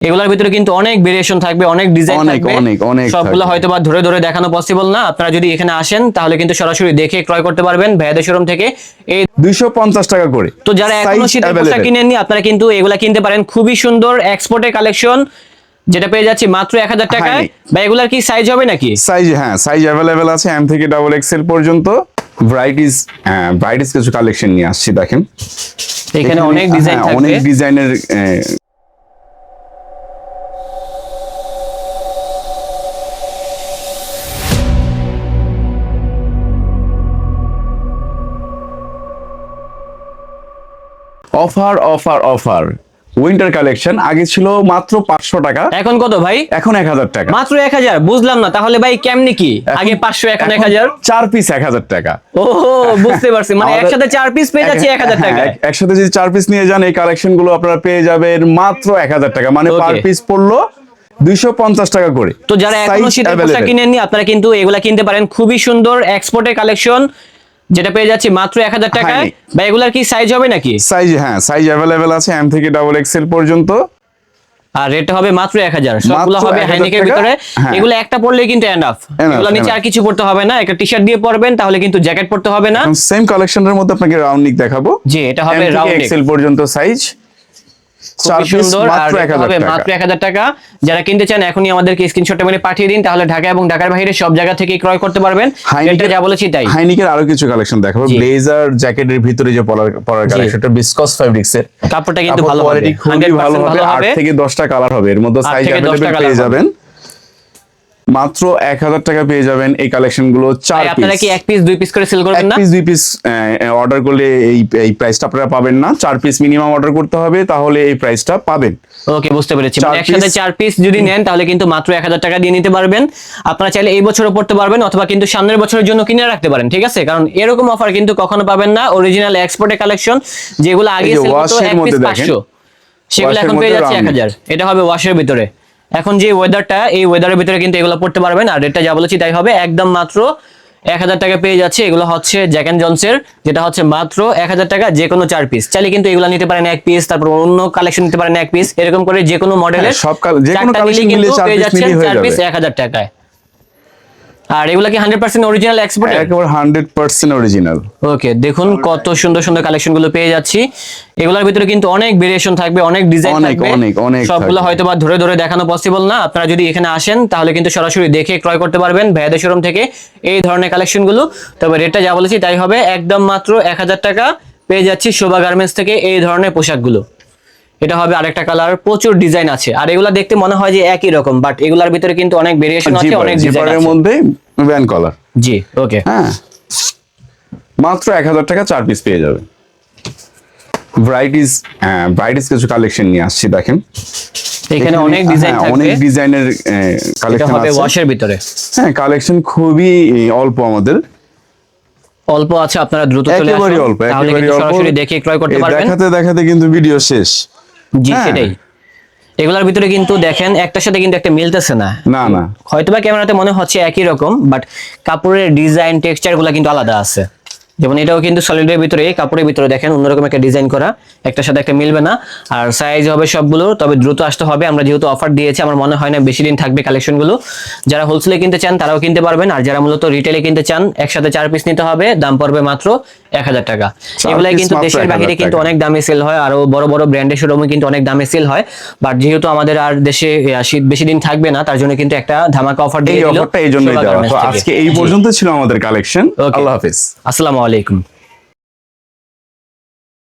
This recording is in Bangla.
এগুলোর ভিতরে কিন্তু অনেক ভেরিয়েশন থাকবে অনেক ডিজাইন থাকবে। অনেক, অনেক সবগুলো হয়তো বা ধরে ধরে দেখানো পসিবল না। আপনারা যদি এখানে আসেন তাহলে কিন্তু সরাসরি দেখে ক্রয় করতে পারবেন ভাইয়াদের শোরুম থেকে। এই দুইশো পঞ্চাশ টাকা করে। তো যারা এখনও শীতের পোশাক কিনেননি আপনারা কিন্তু এগুলা কিনতে পারেন। খুবই সুন্দর এক্সপোর্টের কালেকশন যেটা পেয়ে যাচ্ছি মাত্র এক হাজার টাকায়। বা এগুলার কি সাইজ হবে নাকি? সাইজ হ্যাঁ সাইজ অ্যাভেলেবেল আছে এম থেকে ডাবল এক্সেল পর্যন্ত। ভ্যারাইটিস ভ্যারাইটিস কিছু কালেকশন নিয়ে আসছি দেখেন। এখানে অনেক ডিজাইন হ্যাঁ, থাকবে। অনেক ডিজাইনের offer offer offer. Winter collection আগে ছিল মাত্র পাঁচশো টাকা। এখন কত ভাই? এখন এক হাজার টাকা। মাত্র এক হাজার বুঝলাম না। তাহলে ভাই কেমনি কি? আগে পাঁচশো এখন এক হাজার? চার পিস এক হাজার টাকা। ও বুঝতে পারছি। মানে একসাথে চার পিস পেয়ে যাচ্ছি এক হাজার হ্যাঁ, টাকা একসাথে যদি চার পিস নিয়ে যান এই কালেকশনগুলো আপনারা পেয়ে যাবেন মাত্র এক হাজার টাকা। মানে. পার পিস পড়ল দুইশো পঞ্চাশ টাকা করে। তো যারা এখনও শীতের পোশাক কিনেননি আপনারা কিন্তু এগুলা কিনতে পারেন। খুবই সুন্দর এক্সপোর্টের কালেকশন। যেটা পেয়ে যাচ্ছি মাত্র এক হাজার টাকায়। ভাই বা এগুলার কি সাইজ হবে নাকি? সাইজ হ্যাঁ সাইজ अवेलेबल আছে এম থেকে ডাবল এক্সেল পর্যন্ত। আর রেটটা হবে মাত্র এক হাজার। সবগুলো হবে 1000 হাইনেকের ভিতরে। হ্যাঁ। এগুলো একটা পরলে কিন্তু Enough, এগুলো নিচে আর কিছু পড়তে হবে না। একটা টি শার্ট দিয়ে পরবেন তাহলে কিন্তু জ্যাকেট পরতে হবে না। সেম কালেকশনের মধ্যে আপনাকে রাউন্ড নেক দেখাবো। জি এটা হবে রাউন্ড এক্সেল পর্যন্ত সাইজ খুবই সুন্দর। আর মাত্র এক এটা হবে মাত্র এক হাজার টাকা। যারা কিনতে চান এখনই আমাদেরকে স্ক্রিনশটটা মেরে পাঠিয়ে দিন তাহলে ঢাকা এবং ঢাকার বাইরে সব জায়গা থেকে ক্রয় করতে পারবেন। এটা যা বলেছি তাই। হাইনিকের আরও কিছু কালেকশন দেখাবো। ব্লেজার জ্যাকেটের ভিতরে যে পরার পরার কালেকশনটা বিসকস ফ্যাব্রিক্স এর। কাপড়টা কিন্তু ভালো কোয়ালিটি খুবই ভালো হবে। 8 থেকে দশটা কালার হবে। এর মধ্যে সাইজ colour পেয়ে যাবেন। মাত্র এক হাজার টাকা পেয়ে যাবেন এই কালেকশনগুলো চার আপনারা কি এক পিস দুই পিস করে সেল করবেন না? পিস দুই পিস অর্ডার করলে এই এই প্রাইসটা আপনারা পাবেন না। চার পিস মিনিমাম অর্ডার করতে হবে তাহলে এই প্রাইসটা পাবেন। ওকে বুঝতে পেরেছি। মানে একসাথে চার পিস যদি নেন তাহলে কিন্তু মাত্র এক হাজার টাকা দিয়ে নিতে পারবেন। আপনারা চাইলে এই বছরও পড়তে পারবেন অথবা কিন্তু সামনের বছরের জন্য কিনে রাখতে পারেন ঠিক আছে? কারণ এরকম অফার কিন্তু কখনো পাবেন না। অরিজিনাল এক্সপোর্টের কালেকশন যেগুলো আগে সেল করতো এক পিস মধ্যে দেখেন। পাঁচশো সেগুলো এখন পেয়ে যাচ্ছে এক round হাজার। এটা হবে ওয়াশের ভিতরে। এখন যে ওয়েদারটা এই ওয়েদারের ভিতরে কিন্তু এগুলো পড়তে পারবেন। আর রেটটা যা বলেছি তাই হবে একদম মাত্র এক হাজার টাকা পেয়ে যাচ্ছে। এগুলো হচ্ছে জ্যাক অ্যান্ড জনসের যেটা হচ্ছে মাত্র এক হাজার টাকা যে কোনো চার পিস চাইলে কিন্তু এগুলো নিতে পারেন এক পিস তারপর অন্য কালেকশন নিতে পারেন এক পিস এরকম করে যে কোনো মডেলের সব কালেকশন কিন্তু পেয়ে হয়ে চার পিস এক হাজার টাকায়। আর এগুলা কি হান্ড্রেড পার্সেন্ট অরিজিনাল এক্সপোর্ট একেবারে হান্ড্রেড পার্সেন্ট অরিজিনাল ওকে দেখুন কত সুন্দর সুন্দর কালেকশনগুলো পেয়ে যাচ্ছি। এগুলোর ভিতরে কিন্তু অনেক ভেরিয়েশন থাকবে অনেক ডিজাইন থাকবে। অনেক, অনেক সবগুলো হয়তো বা ধরে ধরে দেখানো পসিবল না। আপনারা যদি এখানে আসেন তাহলে কিন্তু সরাসরি দেখে ক্রয় করতে পারবেন ভাইয়াদের শোরুম থেকে এই ধরনের কালেকশনগুলো। তবে রেটটা যা বলেছি তাই হবে একদম মাত্র এক হাজার টাকা। পেয়ে যাচ্ছি শোভা গার্মেন্টস থেকে এই ধরনের পোশাকগুলো। এটা হবে আরেকটা কালার প্রচুর ডিজাইন আছে। আর এগুলা দেখতে মনে হয় যে একই রকম বাট এগুলার ভিতরে কিন্তু অনেক ভেরিয়েশন আছে অনেক ডিজাইন আছে। মধ্যে ভ্যান কলার জি ওকে হ্যাঁ। মাত্র এক হাজার টাকা চার পিস পেয়ে যাবে। ভ্যারাইটিস ভ্যারাইটিস কিছু কালেকশন নিয়ে আসছি দেখেন। এখানে অনেক ডিজাইন হ্যাঁ, থাকবে। অনেক ডিজাইনের কালেকশন আছে। ওয়াশের ভিতরে। হ্যাঁ কালেকশন খুবই অল্প আমাদের। অল্প আছে আপনারা দ্রুত চলে আসুন। অল্প তাহলে একেবারে অল্প। সরাসরি দেখে ক্রয় করতে পারবেন। দেখাতে দেখাতে কিন্তু ভিডিও শেষ। জি হ্যাঁ। সেটাই। এগুলোর ভিতরে কিন্তু দেখেন একটার সাথে কিন্তু একটা মিলতেছে না। না না। হয়তোবা ক্যামেরাতে মনে হচ্ছে একই রকম বাট কাপড়ের ডিজাইন টেক্সচারগুলো কিন্তু আলাদা আছে। যেমন এটাও কিন্তু সলিডের ভিতরে কাপড়ের ভিতরে দেখেন অন্যরকম একটা ডিজাইন করা একটার সাথে একটা মিলবে না। আর সাইজ হবে সবগুলো তবে দ্রুত আসতে হবে। আমরা যেহেতু অফার দিয়েছি আমার মনে হয় না বেশি দিন থাকবে কালেকশনগুলো। যারা হোলসেলে কিনতে চান তারাও কিনতে পারবেন। আর যারা মূলত রিটেলে কিনতে চান একসাথে চার পিস নিতে হবে দাম পড়বে মাত্র এক হাজার টাকা। এগুলাই কিন্তু দেশের 1000 বাইরে কিন্তু অনেক দামে সেল হয় আরও বড় বড় ব্র্যান্ডের শোরুমে কিন্তু অনেক দামে সেল হয়। বাট যেহেতু আমাদের আর দেশে শীত বেশি দিন থাকবে না তার জন্য কিন্তু একটা ধামাকা অফার এই দিয়ে অফারটা এই জন্যই দেওয়া। আজকে এই পর্যন্ত ছিল আমাদের কালেকশন. আল্লাহ হাফিজ। আসসালামু আলাইকুম।